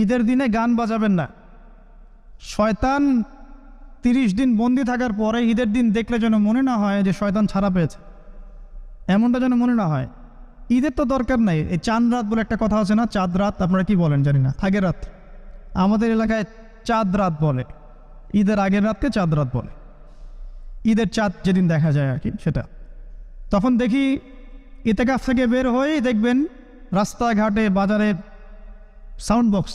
ঈদের দিনে গান বাজাবেন না। শয়তান তিরিশ দিন বন্দি থাকার পরে ঈদের দিন দেখলে যেন মনে না হয় যে শয়তান ছাড়া পেয়েছে। এমনটা যেন মনে না হয়। ঈদের তো দরকার নাই। এই চাঁদ রাত বলে একটা কথা আছে না? চাঁদ রাত, আপনারা কি বলেন জানি না। আগের রাত। আমাদের এলাকায় চাঁদ রাত বলে। ঈদের আগের রাতকে চাঁদ রাত বলে। ঈদের চাঁদ যেদিন দেখা যায় আর কি, সেটা। তখন দেখি ইতেকাফ থেকে বের হয়েই দেখবেন রাস্তাঘাটে, বাজারে সাউন্ড বক্স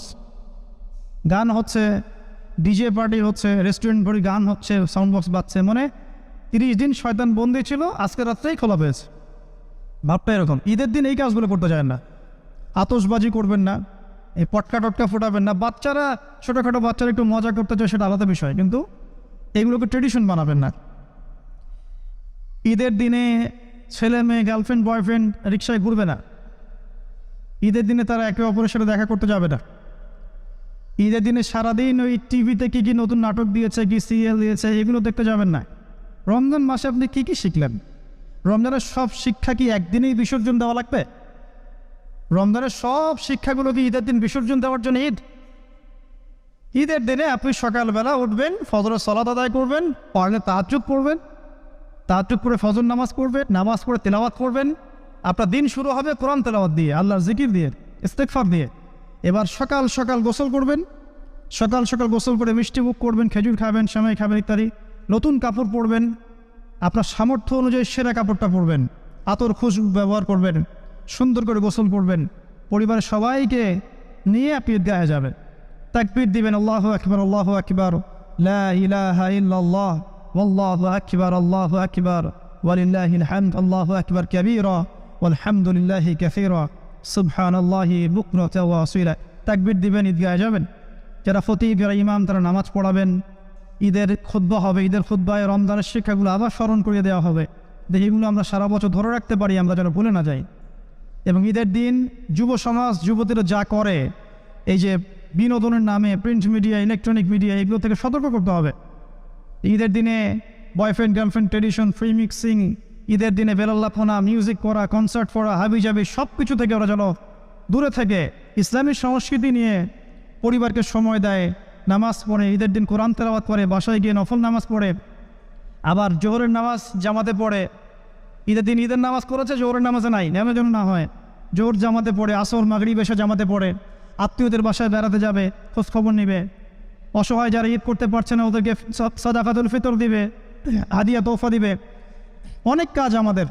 গান হচ্ছে ডিজে পার্টি হচ্ছে রেস্টুরেন্ট ভরি গান হচ্ছে সাউন্ড বক্স বাজছে মানে তিরিশ দিন শয়তান বন্দি ছিল, আজকে রাত্রেই খোলা পেয়েছে। ভাবটা এরকম, ঈদের দিন এই কাজগুলো করতে যায় না। আতসবাজি করবেন না, এই পটকা টটকা ফোটাবেন না। বাচ্চারা, ছোটোখাটো বাচ্চারা একটু মজা করতে চায়, সেটা আলাদা বিষয়, কিন্তু এগুলোকে ট্রেডিশন বানাবেন না। ঈদের দিনে ছেলে মেয়ে গার্লফ্রেন্ড বয়ফ্রেন্ড রিক্সায় ঘুরবে না। ঈদের দিনে তারা একে অপরের সাথে দেখা করতে যাবে না। ঈদের দিনে সারাদিন ওই টিভিতে কী কী নতুন নাটক দিয়েছে, কি সিরিয়াল দিয়েছে, এগুলো দেখতে যাবেন না। রমজান মাসে আপনি কী কী শিখলেন? রমজানের সব শিক্ষা কি একদিনেই বিসর্জন দেওয়া লাগবে? রমজানের সব শিক্ষাগুলো কি ঈদের দিন বিসর্জন দেওয়ার জন্য ঈদ? ঈদের দিনে আপনি সকালবেলা উঠবেন, ফজরের সলাত আদায় করবেন, পারলে তাহাজুদ পড়বেন তাহাজুদ করে ফজর নামাজ পড়বেন, নামাজ পড়ে তেলাওয়াত করবেন আপনার দিন শুরু হবে কোরআন তেলাওয়াত দিয়ে, আল্লাহর জিকির দিয়ে ইস্তেকফার দিয়ে। এবার সকাল সকাল গোসল করবেন। সকাল সকাল গোসল করে মিষ্টি মুখ করবেন, খেজুর খাবেন, সেমাই খাবেন ইত্যাদি। নতুন কাপড় পরবেন। আপনার সামর্থ্য অনুযায়ী সেরা কাপড়টা পরবেন। আতর খুশ ব্যবহার করবেন। সুন্দর করে গোসল করবেন। পরিবারের সবাইকে নিয়ে আপনি গায়ে যাবেন তাকবির দিবেন, আল্লাহ আকবর আল্লাহ আকবর লাহ আল্লাহ আকবর আল্লাহ আকবর ওয়ালিল্লাহ আল্লাহ আকবর, কবিরা। আলহামদুলিল্লাহি কাসিরা। সুবহানাল্লাহি বুকরতা ওয়া তাকবির দিবেন, ঈদগাহে যাবেন। যারা ফতি যারা ইমাম, তারা নামাজ পড়াবেন। ঈদের খুদ্া হবে, ঈদের খুদ্ায় রমজানের শিক্ষাগুলো আবার স্মরণ করিয়ে দেওয়া হবে। এগুলো আমরা সারা বছর ধরে রাখতে পারি, আমরা যেন ভুলে না যাই। এবং ঈদের দিন যুব সমাজ, যুবতীরা যা করে, এই যে বিনোদনের নামে প্রিন্ট মিডিয়া, ইলেকট্রনিক মিডিয়া, এগুলো থেকে সতর্ক করতে হবে। ঈদের দিনে boyfriend, girlfriend, tradition, free mixing ঈদের দিনে বেলাল্লাপনা মিউজিক করা কনসার্ট করা হাবি জাবি সব কিছু থেকে ওরা যেন দূরে থেকে। ইসলামী সংস্কৃতি নিয়ে পরিবারকে সময় দেয়, নামাজ পড়ে, ঈদের দিন কোরআন তেলাওয়াত করে, বাসায় গিয়ে নফল নামাজ পড়ে। আবার জোহরের নামাজ জামাতে পড়ে। ঈদের দিন ঈদের নামাজ করেছে, জোহরের নামাজে নাই নেমে যেন না হয়। জোর জামাতে পড়ে, আসর মাগরি বেশে জামাতে পড়ে। আত্মীয়দের বাসায় বেড়াতে যাবে, খোঁজ খবর নিবে। অসহায় যারা ঈদ করতে পারছে না, ওদেরকে সদ- সাদাকাতুল ফিতর দিবে, হাদিয়া তোফা দিবে। অনেক কাজ আমাদের।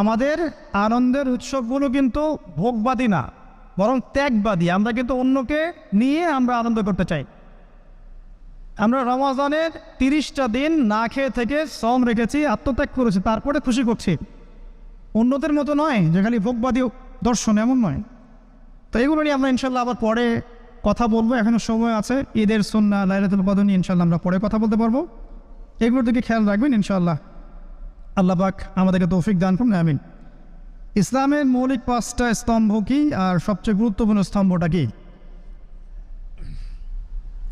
আমাদের আনন্দের উৎসবগুলো কিন্তু ভোগবাদী না, বরং ত্যাগবাদী। আমরা কিন্তু অন্যকে নিয়ে আমরা আনন্দ করতে চাই। আমরা রমাজানের তিরিশটা দিন না খেয়ে থেকে শ্রম রেখেছি, আত্মত্যাগ করেছি, তারপরে খুশি করছি। অন্যদের মতো নয়, যে খালি ভোগবাদী দর্শন, এমন নয়। তো এগুলো নিয়ে আমরা ইনশাল্লাহ আবার পরে কথা বলব। এখনও সময় আছে, ঈদের সন্না লাইলাতুল কদর নিয়ে ইনশাল্লাহ আমরা পরে কথা বলতে পারব। এগুলোর দিকে খেয়াল রাখবেন ইনশাল্লাহ। আল্লাহ পাক আমাদেরকে তৌফিক দান করুন, আমিন। ইসলামের মৌলিক পাঁচটা স্তম্ভ কি আর সবচেয়ে গুরুত্বপূর্ণ স্তম্ভটা কি?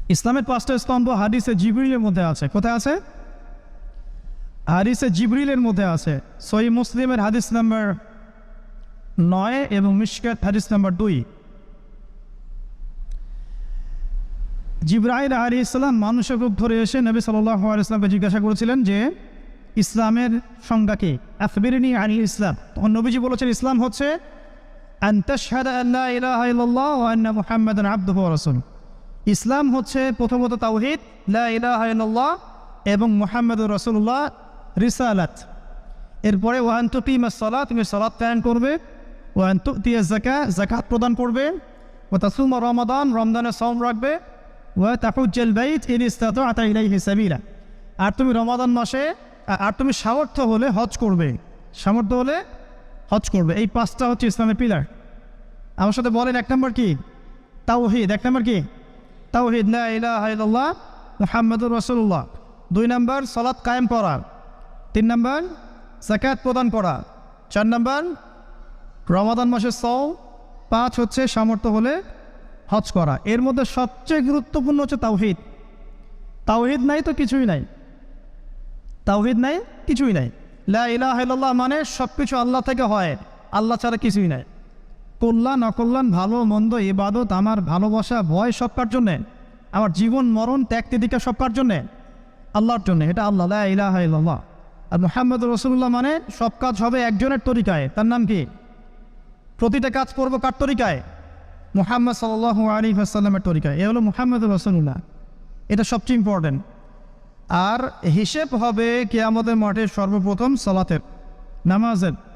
ইসলামের পাঁচটা স্তম্ভ হাদিসে জিবরিলের মধ্যে আছে। কোথায় আছে? হাদিসে জিবরিলের মধ্যে আছে। সই মুসলিমের হাদিস নাম্বার নয় এবং মিশকাত হাদিস নাম্বার দুই। জিব্রাহিল আলী ইসলাম মানুষের রূপ ধরে এসে নবী সাল্লাহ ইসলামকে জিজ্ঞাসা করেছিলেন যে ইসলামের সংজ্ঞা কি আফবিরিনী আলী ইসলাম। তখন নবীজি বলেছেন, ইসলাম হচ্ছে মুহাম্মাদান আবদুহু ওয়া রাসূলুহু। ইসলাম হচ্ছে প্রথমত তাওহিদ, লা ইলাহা এবং মুহাম্মাদুর রাসূলুল্লাহ, রিসালাত। এরপরে ওয়ান তু টিমা সলা তুমি সলাৎ কায়ন করবে। ওয়ান তু তিয়া জাকা জাকাত প্রদান করবে। ও তাসুমা রমাদান রমজানের সম রাখবে। ওয়া তাহুজ্জাল বাইত ইন ইস্তাতাআতা ইলাইহি সাবিলা আর তুমি রমাদান মাসে আর তুমি সামর্থ্য হলে হজ করবে। সামর্থ্য হলে হজ করবে। এই পাঁচটা হচ্ছে ইসলামের পিলার আমার সাথে বলেন, এক নম্বর কি? তাওহিদ। এক নম্বর কি? তাওহিদ। মুহাম্মাদুর রাসূলুল্লাহ। দুই নম্বর, সালাত কায়েম করা। তিন নম্বর জাকাত প্রদান করা। চার নম্বর, রমাদান মাসের সৌ পাঁচ হচ্ছে সামর্থ্য হলে হজ করা। এর মধ্যে সবচেয়ে গুরুত্বপূর্ণ হচ্ছে তাওহিদ। তাওহিদ নাই তো কিছুই নাই। তাওহিদ নাই, কিছুই নাই। লা মানে সব কিছু আল্লাহ থেকে হয়, আল্লাহ ছাড়া কিছুই নাই। কল্যাণ, অকল্যাণ, ভালো, মন্দ, ইবাদত, আমার ভালোবাসা, ভয় সব কার জন্যে, আমার জীবন, মরণ, ত্যাগ তিদিকা সব কার জন্যে, আল্লাহর জন্য, এটা আল্লাহ, লা ইলাহা ইল্লাল্লাহ। আর মোহাম্মদ রসুল্লাহ মানে সব কাজ হবে একজনের তরিকায়, তার নাম কি? প্রতিটা কাজ করব কার তরিকায়? মোহাম্মদ সাল আলী আসাল্লামের তরিকায়, এ হলো মোহাম্মদ রসুল্লাহ এটা সবচেয়ে ইম্পর্টেন্ট আর হিসেব হবে কেয়ামতের মাঠে সর্বপ্রথম সালাতের নামাজের।